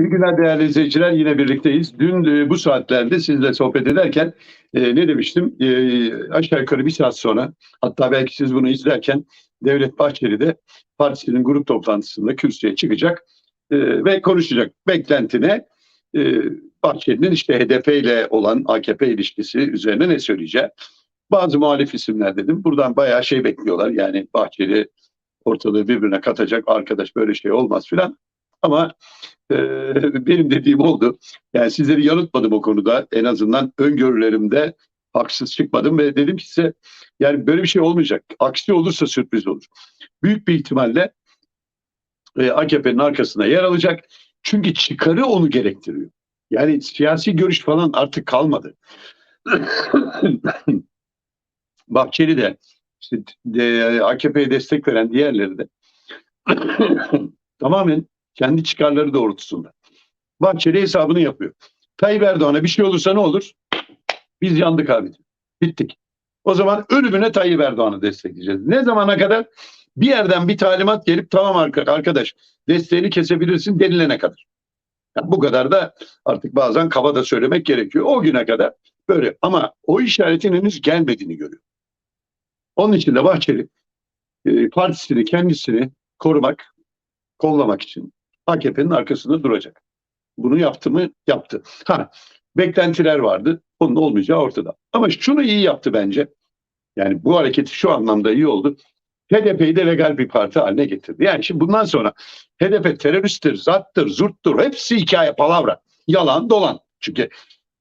İyi günler değerli izleyiciler. Yine birlikteyiz. Dün e, bu saatlerde sizle sohbet ederken e, ne demiştim? E, aşağı yukarı bir saat sonra hatta belki siz bunu izlerken Devlet Bahçeli de partisinin grup toplantısında kürsüye çıkacak e, ve konuşacak. Beklentine e, Bahçeli'nin işte HDP ile olan AKP ilişkisi üzerine ne söyleyeceği. Bazı muhalif isimler dedim. Buradan bayağı şey bekliyorlar. Yani Bahçeli ortalığı birbirine katacak. Arkadaş böyle şey olmaz filan. Ama e, benim dediğim oldu. Yani sizleri yanıltmadım o konuda. En azından öngörülerimde haksız çıkmadım ve dedim ki size yani böyle bir şey olmayacak. Aksi olursa sürpriz olur. Büyük bir ihtimalle e, AKP'nin arkasına yer alacak. Çünkü çıkarı onu gerektiriyor. Yani siyasi görüş falan artık kalmadı. Bahçeli de işte de, AKP'ye destek veren diğerleri de tamamen kendi çıkarları doğrultusunda. Bahçeli hesabını yapıyor. Tayyip Erdoğan'a bir şey olursa ne olur? Biz yandık abi. Bittik. O zaman ölümüne Tayyip Erdoğan'ı destekleyeceğiz. Ne zamana kadar? Bir yerden bir talimat gelip tamam arkadaş desteğini kesebilirsin denilene kadar. Yani bu kadar da artık bazen kaba da söylemek gerekiyor. O güne kadar böyle ama o işaretin henüz gelmediğini görüyor. Onun için de Bahçeli e, partisini kendisini korumak, kollamak için AKP'nin arkasında duracak. Bunu yaptı mı? Yaptı. Ha, beklentiler vardı. Onun olmayacağı ortada. Ama şunu iyi yaptı bence. Yani bu hareketi şu anlamda iyi oldu. HDP'yi de legal bir parti haline getirdi. Yani şimdi bundan sonra HDP teröristtir, zattır, zurttur. Hepsi hikaye, palavra. Yalan, dolan. Çünkü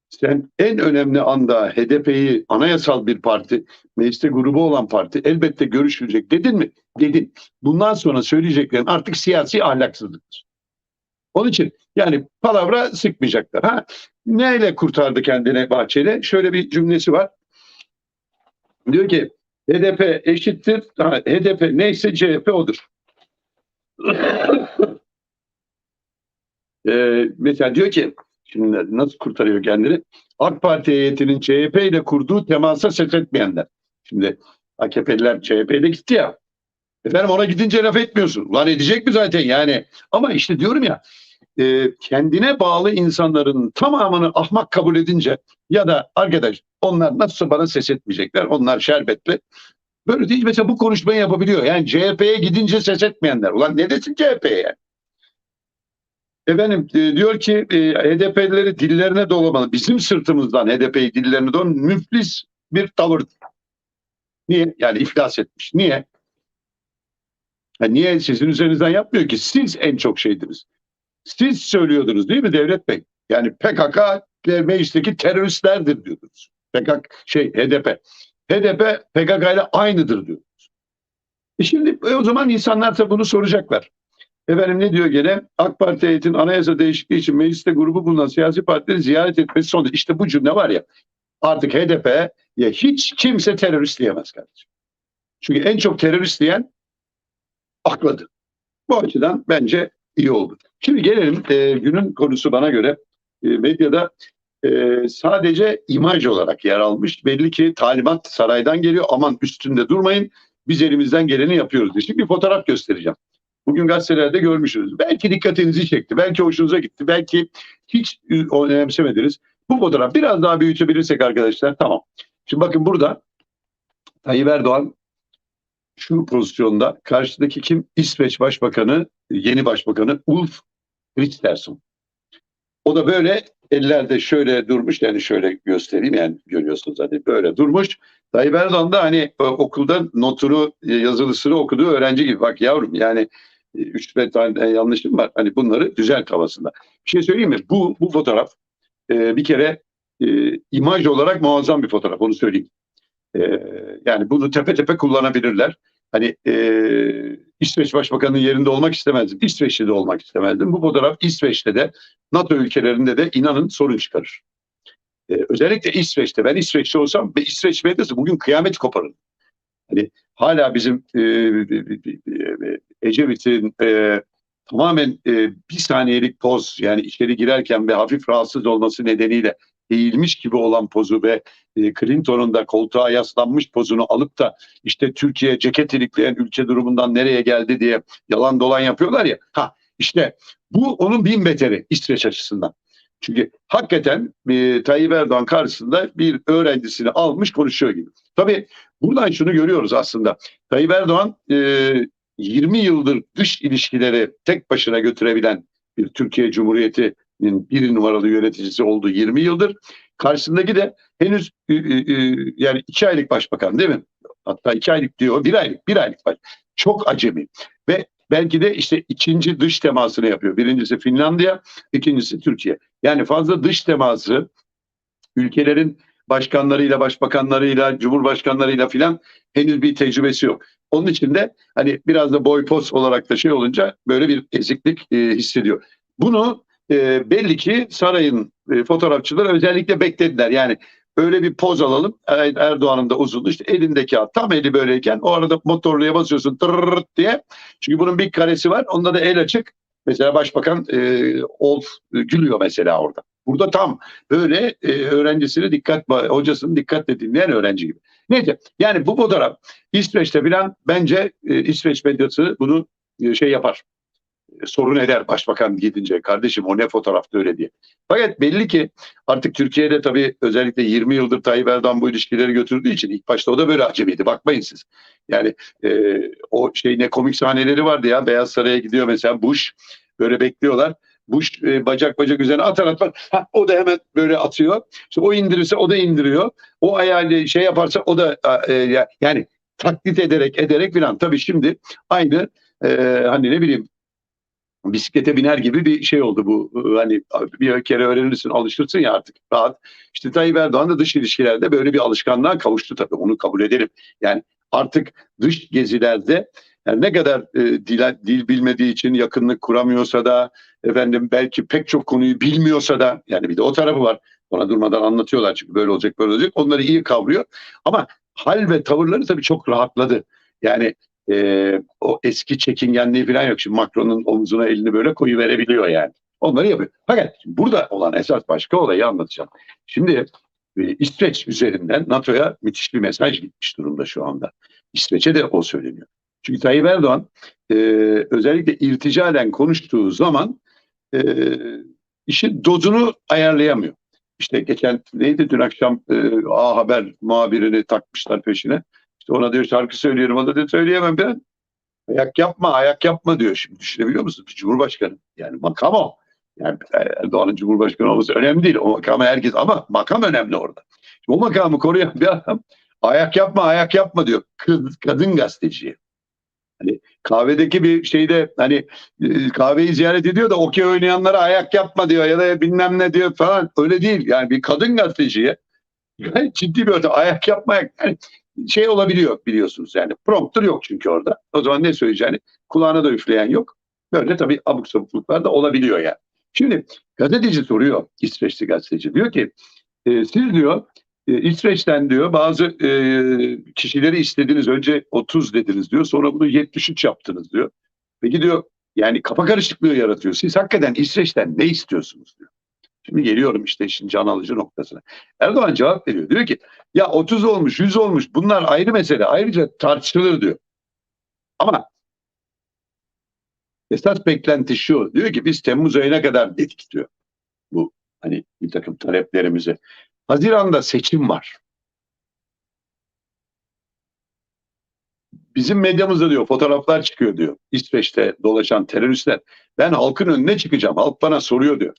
sen en önemli anda HDP'yi anayasal bir parti, mecliste grubu olan parti elbette görüşülecek dedin mi? Dedin. Bundan sonra söyleyeceklerin artık siyasi ahlaksızlıktır. Onun için yani palavra sıkmayacaklar. Ha, neyle kurtardı kendine Bahçeli? Şöyle bir cümlesi var. Diyor ki HDP eşittir. Ha, HDP neyse CHP odur. ee, mesela diyor ki şimdi nasıl kurtarıyor kendini? AK Parti heyetinin CHP ile kurduğu temasa ses etmeyenler. Şimdi AKP'liler CHP'de gitti ya. Efendim ona gidince laf etmiyorsun. Lan edecek mi zaten yani? Ama işte diyorum ya e, kendine bağlı insanların tamamını ahmak kabul edince ya da arkadaş onlar nasıl bana ses etmeyecekler onlar şerbetli. Böyle değil mesela bu konuşmayı yapabiliyor. Yani CHP'ye gidince ses etmeyenler. Ulan ne desin CHP'ye yani? Efendim e, diyor ki e, HDP'lileri dillerine dolamalı. Bizim sırtımızdan HDP'yi dillerine dolamalı. Müflis bir tavır. Niye? Yani iflas etmiş. Niye? Yani niye sizin üzerinizden yapmıyor ki? Siz en çok şeydiniz. Siz söylüyordunuz değil mi Devlet Bey? Yani PKK meclisteki teröristlerdir diyordunuz. PKK şey HDP. HDP PKK ile aynıdır diyordunuz. E şimdi e o zaman insanlar da bunu soracaklar. Efendim ne diyor gene? AK Parti heyetinin anayasa değişikliği için mecliste grubu bulunan siyasi partileri ziyaret etmesi sonucu. İşte bu cümle var ya artık HDP'ye hiç kimse terörist diyemez kardeşim. Çünkü en çok terörist diyen akladı. Bu açıdan bence iyi oldu. Şimdi gelelim e, günün konusu bana göre e, medyada e, sadece imaj olarak yer almış. Belli ki talimat saraydan geliyor aman üstünde durmayın biz elimizden geleni yapıyoruz diye. Şimdi bir fotoğraf göstereceğim. Bugün gazetelerde görmüşsünüz. Belki dikkatinizi çekti, belki hoşunuza gitti, belki hiç önemsemediniz. Bu fotoğraf biraz daha büyütebilirsek arkadaşlar tamam. Şimdi bakın burada Tayyip Erdoğan şu pozisyonda karşıdaki kim? İsveç Başbakanı, yeni Başbakanı Ulf Kristersson. O da böyle ellerde şöyle durmuş yani şöyle göstereyim yani görüyorsunuz hani böyle durmuş. Tayyip Erdoğan da hani okulda notunu yazılısını okuduğu öğrenci gibi bak yavrum yani 3-5 tane yanlışım var hani bunları düzelt havasında. Bir şey söyleyeyim mi? Bu, bu fotoğraf e, bir kere e, imaj olarak muazzam bir fotoğraf onu söyleyeyim. E, yani bunu tepe tepe kullanabilirler. Hani e, İsveç Başbakanı'nın yerinde olmak istemezdim. İsveç'te de olmak istemezdim. Bu fotoğraf İsveç'te de NATO ülkelerinde de inanın sorun çıkarır. E, özellikle İsveç'te. Ben İsveç'te olsam ve İsveç medyası bugün kıyamet koparın. Hani hala bizim e, Ecevit'in e, tamamen e, bir saniyelik poz yani içeri girerken ve hafif rahatsız olması nedeniyle eğilmiş gibi olan pozu ve e, Clinton'un da koltuğa yaslanmış pozunu alıp da işte Türkiye ceket ilikleyen ülke durumundan nereye geldi diye yalan dolan yapıyorlar ya. Ha İşte bu onun bin beteri İsveç açısından. Çünkü hakikaten e, Tayyip Erdoğan karşısında bir öğrencisini almış konuşuyor gibi. Tabii buradan şunu görüyoruz aslında. Tayyip Erdoğan e, 20 yıldır dış ilişkileri tek başına götürebilen bir Türkiye Cumhuriyeti'nin bir numaralı yöneticisi olduğu 20 yıldır. Karşısındaki de henüz yani iki aylık başbakan değil mi? Hatta iki aylık diyor, bir aylık, bir aylık baş. Çok acemi. Ve belki de işte ikinci dış temasını yapıyor. Birincisi Finlandiya, ikincisi Türkiye. Yani fazla dış teması ülkelerin başkanlarıyla, başbakanlarıyla, cumhurbaşkanlarıyla filan henüz bir tecrübesi yok. Onun için de hani biraz da boy pos olarak da şey olunca böyle bir eziklik e, hissediyor. Bunu e, belli ki sarayın e, fotoğrafçıları özellikle beklediler. Yani öyle bir poz alalım. Er- Erdoğan'ın da uzunluğu işte elindeki at tam eli böyleyken o arada motorluya basıyorsun tırırt diye. Çünkü bunun bir karesi var. Onda da el açık. Mesela başbakan e, ol e, gülüyor mesela orada. Burada tam böyle e, öğrencisini dikkat hocasını dikkatle dinleyen öğrenci gibi. Neyse yani bu fotoğraf İsveç'te filan bence e, İsveç medyası bunu e, şey yapar. Sorun eder başbakan gidince kardeşim o ne fotoğraftı öyle diye. Fakat belli ki artık Türkiye'de tabii özellikle 20 yıldır Tayyip Erdoğan bu ilişkileri götürdüğü için ilk başta o da böyle acemiydi. Bakmayın siz. Yani e, o şey ne komik sahneleri vardı ya Beyaz Saray'a gidiyor mesela Bush böyle bekliyorlar. Bush e, bacak bacak üzerine atar atmaz. Ha, o da hemen böyle atıyor. İşte o indirirse o da indiriyor. O ayağıyla şey yaparsa o da e, ya- yani taklit ederek ederek filan. Tabii şimdi aynı e, hani ne bileyim bisiklete biner gibi bir şey oldu bu. Ee, Hani bir kere öğrenirsin, alışırsın ya artık rahat. İşte Tayyip Erdoğan da dış ilişkilerde böyle bir alışkanlığa kavuştu tabii. Onu kabul edelim. Yani artık dış gezilerde yani ne kadar e, dil, dil bilmediği için yakınlık kuramıyorsa da efendim belki pek çok konuyu bilmiyorsa da yani bir de o tarafı var. Ona durmadan anlatıyorlar çünkü böyle olacak böyle olacak. Onları iyi kavruyor. Ama hal ve tavırları tabii çok rahatladı. Yani e, o eski çekingenliği falan yok. Şimdi Macron'un omzuna elini böyle koyu verebiliyor yani. Onları yapıyor. Fakat burada olan esas başka olayı anlatacağım. Şimdi e, İsveç üzerinden NATO'ya müthiş bir mesaj gitmiş durumda şu anda. İsveç'e de o söyleniyor. Çünkü Tayyip Erdoğan e, özellikle irticalen konuştuğu zaman e, işin dozunu ayarlayamıyor. İşte geçen neydi dün akşam e, A Haber muhabirini takmışlar peşine. İşte ona diyor şarkı söylüyorum. O diyor söyleyemem ben. Ayak yapma, ayak yapma diyor. Şimdi düşünebiliyor musun? Bir Cumhurbaşkanı. Yani makam o. Yani Erdoğan'ın Cumhurbaşkanı olması önemli değil. O makamı herkes ama makam önemli orada. Şimdi o makamı koruyan bir adam ayak yapma, ayak yapma diyor. Kız, kadın gazeteciye. Hani kahvedeki bir şeyde hani e, kahveyi ziyaret ediyor da okey oynayanlara ayak yapma diyor ya da bilmem ne diyor falan. Öyle değil. Yani bir kadın gazeteciye gayet ciddi bir ortam. Ayak yapmaya yani şey olabiliyor biliyorsunuz yani. Prompter yok çünkü orada. O zaman ne söyleyeceğini kulağına da üfleyen yok. Böyle tabii abuk sabukluklar da olabiliyor yani. Şimdi gazeteci soruyor İsveçli gazeteci. Diyor ki e, siz diyor e, İsveç'ten diyor bazı e, kişileri istediniz. Önce 30 dediniz diyor. Sonra bunu 73 yaptınız diyor. Peki diyor yani kafa karışıklığı yaratıyor. Siz hakikaten İsveç'ten ne istiyorsunuz diyor. Şimdi geliyorum işte işin can alıcı noktasına. Erdoğan cevap veriyor. Diyor ki ya 30 olmuş 100 olmuş bunlar ayrı mesele. Ayrıca tartışılır diyor. Ama esas beklenti şu. Diyor ki biz Temmuz ayına kadar dedik diyor. Bu hani bir takım taleplerimizi. Haziran'da seçim var. Bizim medyamızda diyor fotoğraflar çıkıyor diyor. İsveç'te dolaşan teröristler. Ben halkın önüne çıkacağım. Halk bana soruyor diyor.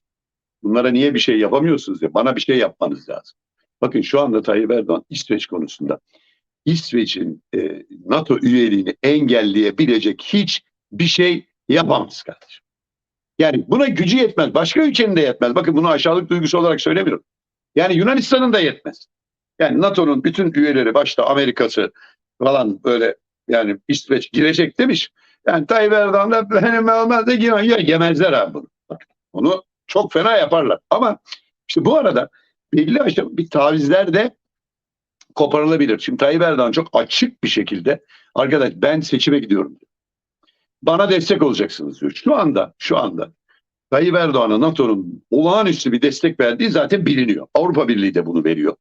Bunlara niye bir şey yapamıyorsunuz diyor. Bana bir şey yapmanız lazım. Bakın şu anda Tayyip Erdoğan İsveç konusunda İsveç'in e, NATO üyeliğini engelleyebilecek hiç bir şey yapamaz kardeşim. Yani buna gücü yetmez. Başka ülkenin de yetmez. Bakın bunu aşağılık duygusu olarak söylemiyorum. Yani Yunanistan'ın da yetmez. Yani NATO'nun bütün üyeleri başta Amerika'sı falan böyle yani İsveç girecek demiş. Yani Tayyip Erdoğan da benim olmaz da. Ya yemezler abi bunu. Bak, onu çok fena yaparlar. Ama işte bu arada belli aşama bir tavizler de koparılabilir. Şimdi Tayyip Erdoğan çok açık bir şekilde arkadaş ben seçime gidiyorum diyor. Bana destek olacaksınız diyor. Şu anda şu anda Tayyip Erdoğan'a NATO'nun olağanüstü bir destek verdiği zaten biliniyor. Avrupa Birliği de bunu veriyor.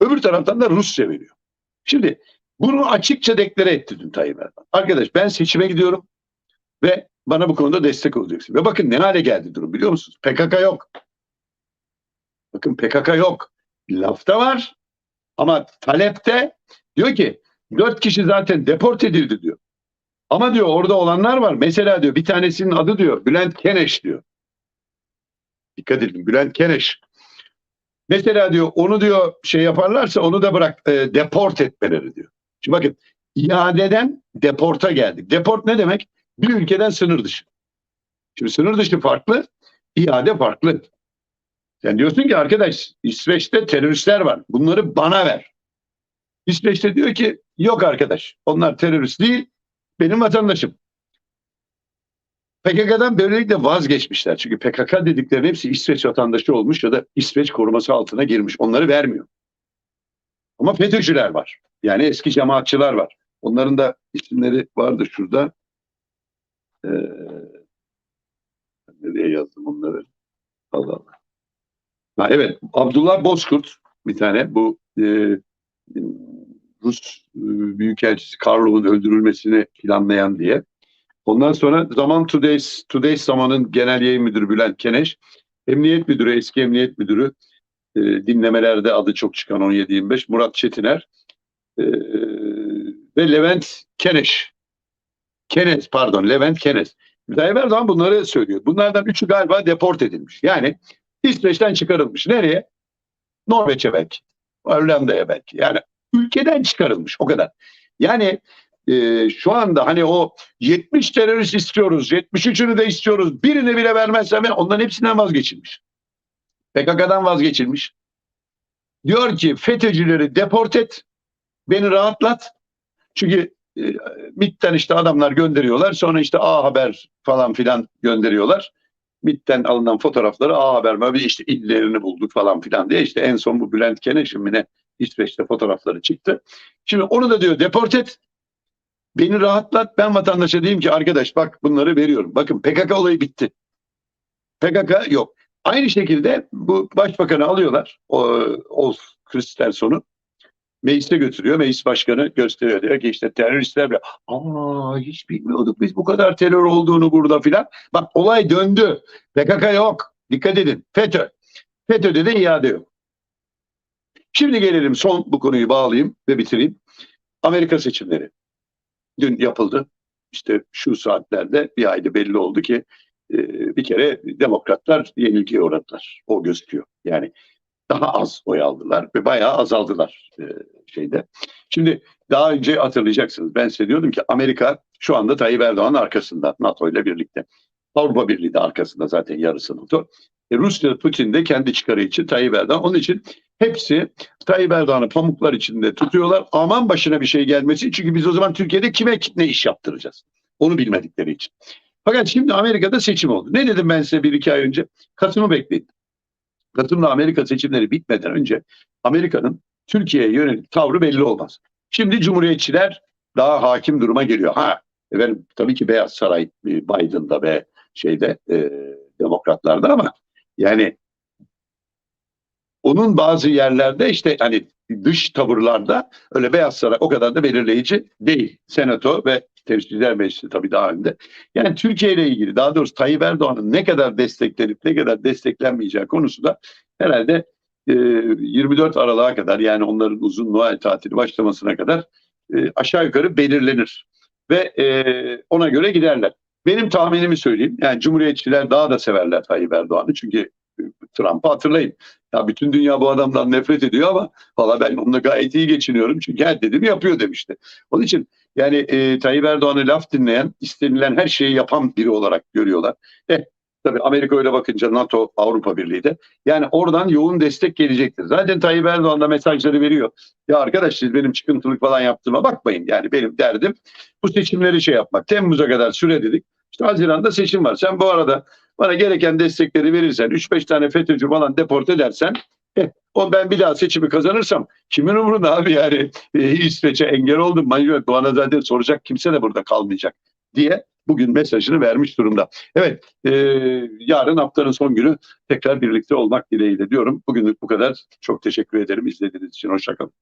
Öbür taraftan da Rusya veriyor. Şimdi bunu açıkça deklare etti dün Tayyip Erdoğan. Arkadaş ben seçime gidiyorum ve bana bu konuda destek olacaksın. Ve bakın ne hale geldi durum biliyor musunuz? PKK yok. Bakın PKK yok. Lafta var ama talepte diyor ki dört kişi zaten deport edildi diyor. Ama diyor orada olanlar var. Mesela diyor bir tanesinin adı diyor Bülent Keneş diyor. Dikkat edin Bülent Keneş. Mesela diyor onu diyor şey yaparlarsa onu da bırak e, deport etmeleri diyor. Şimdi bakın iadeden deporta geldik. Deport ne demek? Bir ülkeden sınır dışı. Şimdi sınır dışı farklı, iade farklı. Sen diyorsun ki arkadaş İsveç'te teröristler var. Bunları bana ver. İsveç'te diyor ki yok arkadaş onlar terörist değil benim vatandaşım. PKK'dan böylelikle vazgeçmişler. Çünkü PKK dediklerinin hepsi İsveç vatandaşı olmuş ya da İsveç koruması altına girmiş. Onları vermiyor. Ama FETÖ'cüler var. Yani eski cemaatçılar var. Onların da isimleri vardı şurada. Ee, nereye yazdım onları? Allah Allah. Ha, evet, Abdullah Bozkurt bir tane bu e, Rus e, Büyükelçisi Karlov'un öldürülmesini planlayan diye. Ondan sonra Zaman Today's, Today's Zaman'ın genel yayın müdürü Bülent Keneş, emniyet müdürü, eski emniyet müdürü, e, dinlemelerde adı çok çıkan 17-25 Murat Çetiner e, ve Levent Keneş. Kenes pardon Levent Kenes. Tayyip Erdoğan bunları söylüyor. Bunlardan üçü galiba deport edilmiş. Yani İsveç'ten çıkarılmış. Nereye? Norveç'e belki. Hollanda'ya belki. Yani ülkeden çıkarılmış o kadar. Yani e, şu anda hani o 70 terörist istiyoruz, 73'ünü de istiyoruz, birini bile vermezsem onların hepsinden vazgeçilmiş. PKK'dan vazgeçilmiş. Diyor ki FETÖ'cüleri deport et, beni rahatlat. Çünkü e, MİT'ten işte adamlar gönderiyorlar. Sonra işte A Haber falan filan gönderiyorlar. MİT'ten alınan fotoğrafları A Haber mi işte illerini bulduk falan filan diye işte en son bu Bülent Keneş'in mi ne İsveç'te fotoğrafları çıktı. Şimdi onu da diyor deport et. Beni rahatlat. Ben vatandaşa diyeyim ki arkadaş bak bunları veriyorum. Bakın PKK olayı bitti. PKK yok. Aynı şekilde bu başbakanı alıyorlar. O, Olf Kristersson'u. Meclise götürüyor. Meclis başkanı gösteriyor. Diyor ki işte teröristler bile aa hiç bilmiyorduk biz bu kadar terör olduğunu burada filan. Bak olay döndü. PKK yok. Dikkat edin. FETÖ. FETÖ'de de iade yok. Şimdi gelelim son bu konuyu bağlayayım ve bitireyim. Amerika seçimleri. Dün yapıldı. İşte şu saatlerde bir ayda belli oldu ki bir kere demokratlar yenilgiye uğradılar. O gözüküyor. Yani daha az oy aldılar ve bayağı azaldılar e, şeyde. Şimdi daha önce hatırlayacaksınız ben size diyordum ki Amerika şu anda Tayyip Erdoğan'ın arkasında NATO ile birlikte. Avrupa Birliği de arkasında zaten yarısı NATO. E, Rusya Putin de kendi çıkarı için Tayyip Erdoğan. Onun için hepsi Tayyip Erdoğan'ı pamuklar içinde tutuyorlar. Aman başına bir şey gelmesi. Çünkü biz o zaman Türkiye'de kime ne iş yaptıracağız? Onu bilmedikleri için. Fakat şimdi Amerika'da seçim oldu. Ne dedim ben size bir iki ay önce? Kasım'ı bekleyin. Kasım'la Amerika seçimleri bitmeden önce Amerika'nın Türkiye'ye yönelik tavrı belli olmaz. Şimdi Cumhuriyetçiler daha hakim duruma geliyor. Ha efendim tabii ki Beyaz Saray e, Biden'da ve şeyde e, demokratlarda ama yani onun bazı yerlerde işte hani dış tavırlarda öyle Beyaz Saray o kadar da belirleyici değil. Senato ve Temsilciler Meclisi tabii daha önde. Yani Türkiye ile ilgili daha doğrusu Tayyip Erdoğan'ın ne kadar desteklenip ne kadar desteklenmeyeceği konusunda herhalde e, 24 Aralık'a kadar yani onların uzun Noel tatili başlamasına kadar e, aşağı yukarı belirlenir. Ve e, ona göre giderler. Benim tahminimi söyleyeyim. Yani Cumhuriyetçiler daha da severler Tayyip Erdoğan'ı. Çünkü Trump'ı hatırlayın. Ya bütün dünya bu adamdan nefret ediyor ama valla ben onunla gayet iyi geçiniyorum. Çünkü her dediğimi yapıyor demişti. Onun için yani e, Tayyip Erdoğan'ı laf dinleyen, istenilen her şeyi yapan biri olarak görüyorlar. Eh, tabii Amerika öyle bakınca NATO, Avrupa Birliği de. Yani oradan yoğun destek gelecektir. Zaten Tayyip Erdoğan da mesajları veriyor. Ya arkadaş siz benim çıkıntılık falan yaptığıma bakmayın. Yani benim derdim bu seçimleri şey yapmak. Temmuz'a kadar süre dedik. İşte Haziran'da seçim var. Sen bu arada bana gereken destekleri verirsen, 3-5 tane FETÖ'cü falan deport edersen, o ben bir daha seçimi kazanırsam kimin umurunda abi yani e, İsveç'e engel oldum. Manyak bana zaten soracak kimse de burada kalmayacak diye bugün mesajını vermiş durumda. Evet e, yarın haftanın son günü tekrar birlikte olmak dileğiyle diyorum. Bugünlük bu kadar. Çok teşekkür ederim izlediğiniz için. Hoşçakalın.